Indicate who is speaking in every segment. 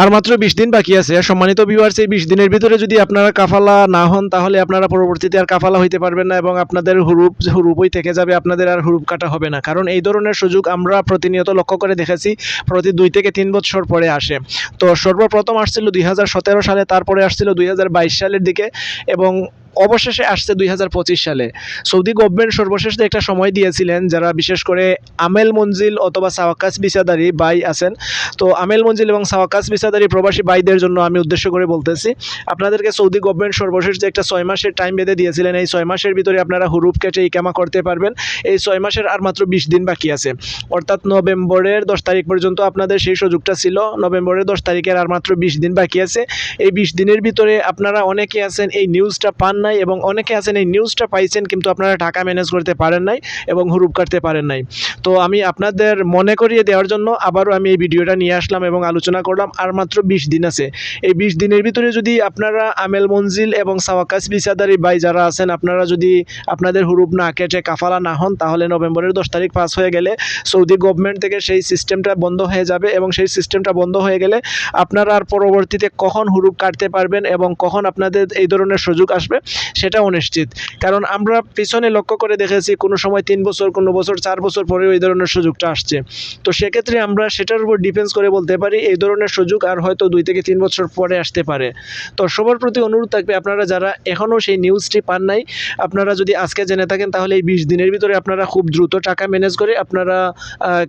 Speaker 1: আর মাত্র বিশ দিন বাকি আছে। সম্মানিত ভিউয়ার্স সেই বিশ দিনের ভিতরে যদি আপনারা কাফালা না হন, তাহলে আপনারা পরবর্তীতে আর কাফালা হইতে পারবেন না এবং আপনাদের হুরুপ, হুরুপই থেকে যাবে, আপনাদের আর হুরুপ কাটা হবে না। কারণ এই ধরনের সুযোগ আমরা প্রতিনিয়ত লক্ষ্য করে দেখেছি, প্রতি দুই থেকে তিন বছর পরে আসে। তো সর্বপ্রথম আসছিল দুই হাজার সতেরো সালে, তারপরে আসছিল দুই সালের দিকে এবং অবশেষে আসছে দুই হাজার পঁচিশ সালে। সৌদি গভর্নমেন্ট সর্বশেষ একটা সময় দিয়েছিলেন, যারা বিশেষ করে আমেল মঞ্জিল অথবা সাওয়াকাস বিসাদারি বাই আছেন। তো আমেল মঞ্জিল এবং সাওয়াকাস বিসাদারি প্রবাসী বাইদের জন্য আমি উদ্দেশ্য করে বলতেছি, আপনাদেরকে সৌদি গভর্নমেন্ট সর্বশেষ যে একটা ছয় মাসের টাইম বেঁধে দিয়েছিলেন, এই ছয় মাসের ভিতরে আপনারা হুরুপ কেটে ইকামা করতে পারবেন। এই ছয় মাসের আর মাত্র বিশ দিন বাকি আছে। অর্থাৎ নভেম্বরের দশ তারিখ পর্যন্ত আপনাদের সেই সুযোগটা ছিল। নভেম্বরের দশ তারিখের আর মাত্র বিশ দিন বাকি আছে। এই বিশ দিনের ভিতরে আপনারা অনেকে আছেন, এই নিউজটা পান নাই এবং অনেকে আছেন এই নিউজটা পাইছেন কিন্তু আপনারা টাকা ম্যানেজ করতে পারেন নাই এবং হুরুপ কাটতে পারেন নাই। তো আমি আপনাদের মনে করিয়ে দেওয়ার জন্য আবারও আমি এই ভিডিওটা নিয়ে আসলাম এবং আলোচনা করলাম, আর মাত্র বিশ দিন আছে। এই বিশ দিনের ভিতরে যদি আপনারা আমেল মঞ্জিল এবং সাওয়াকাস বিসাদারি বাই যারা আছেন, আপনারা যদি আপনাদের হুরুপ না কেটে কাফালা না হন, তাহলে নভেম্বরের দশ তারিখ পাস হয়ে গেলে সৌদি গভর্নমেন্ট থেকে সেই সিস্টেমটা বন্ধ হয়ে যাবে এবং সেই সিস্টেমটা বন্ধ হয়ে গেলে আপনারা আর পরবর্তীতে কখন হুরুপ কাটতে পারবেন এবং কখন আপনাদের এই ধরনের সুযোগ আসবে সেটা অনিশ্চিত কারণ আমরা পিছনে লক্ষ্য করে দেখেছি কোনো সময় তিন বছর, কোনো বছর, চার বছর পরেও এই ধরনের সুযোগটা আসছে। তো সেক্ষেত্রে আমরা সেটার উপর ডিপেন্স করে বলতে পারি, এই ধরনের সুযোগ আর হয়তো দুই থেকে তিন বছর পরে আসতে পারে। তো সবার প্রতি অনুরোধ থাকবে আপনারা যারা এখনও সেই নিউজটি পান নাই, আপনারা যদি আজকে জেনে থাকেন তাহলে এই বিশ দিনের ভিতরে আপনারা খুব দ্রুত টাকা ম্যানেজ করে আপনারা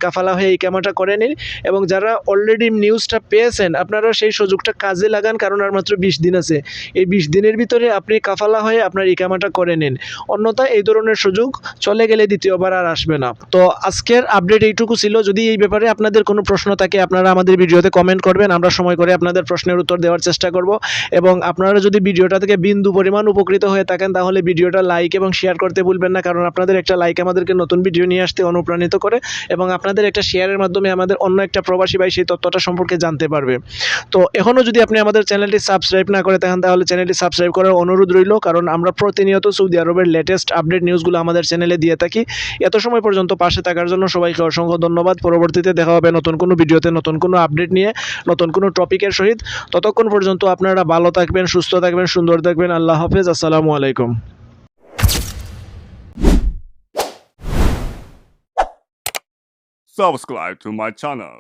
Speaker 1: কাফালা হয়ে এই কামাটা করে নিন এবং যারা অলরেডি নিউজটা পেয়েছেন, আপনারা সেই সুযোগটা কাজে লাগান, কারণ আর মাত্র বিশ দিন আছে। এই বিশ দিনের ভিতরে আপনি কাফালা হয়ে আপনার ইকামাটা করে নিন। অন্যথায় এই ধরনের সুযোগ চলে গেলে দ্বিতীয়বার আর আসবে না। তো আজকের আপডেট এইটুকু ছিল। যদি এই ব্যাপারে আপনাদের কোনো প্রশ্ন থাকে, আপনারা আমাদের ভিডিওতে কমেন্ট করবেন। আমরা সময় করে আপনাদের প্রশ্নের উত্তর দেওয়ার চেষ্টা করব। এবং আপনারা যদি ভিডিওটা থেকে বিন্দু পরিমাণ উপকৃত হয়ে থাকেন, তাহলে ভিডিওটা লাইক এবং শেয়ার করতে ভুলবেন না। কারণ আপনাদের একটা লাইক আমাদেরকে নতুন ভিডিও নিয়ে আসতে অনুপ্রাণিত করে এবং আপনাদের একটা শেয়ারের মাধ্যমে আমাদের অন্য একটা প্রবাসী ভাই সেই তথ্যটা সম্পর্কে জানতে পারবে। তো এখনও যদি আপনি আমাদের চ্যানেলটি সাবস্ক্রাইব না করে থাকেন, তাহলে চ্যানেলটি সাবস্ক্রাইব করার অনুরোধ রইল। কারণ আমরা প্রতিনিয়ত সৌদি আরবের লেটেস্ট আপডেট নিউজগুলো আমাদের চ্যানেলে দিয়ে থাকি। এত সময় পর্যন্ত পাশে থাকার জন্য সবাইকে অসংখ্য ধন্যবাদ। পরবর্তীতে দেখা হবে নতুন কোনো ভিডিওতে, নতুন কোনো আপডেট নিয়ে, নতুন কোনো টপিকের সহিত। ততক্ষণ পর্যন্ত আপনারা ভালো থাকবেন, সুস্থ থাকবেন, সুন্দর থাকবেন। আল্লাহ হাফেজ। আসসালামু আলাইকুম।
Speaker 2: Subscribe to my channel.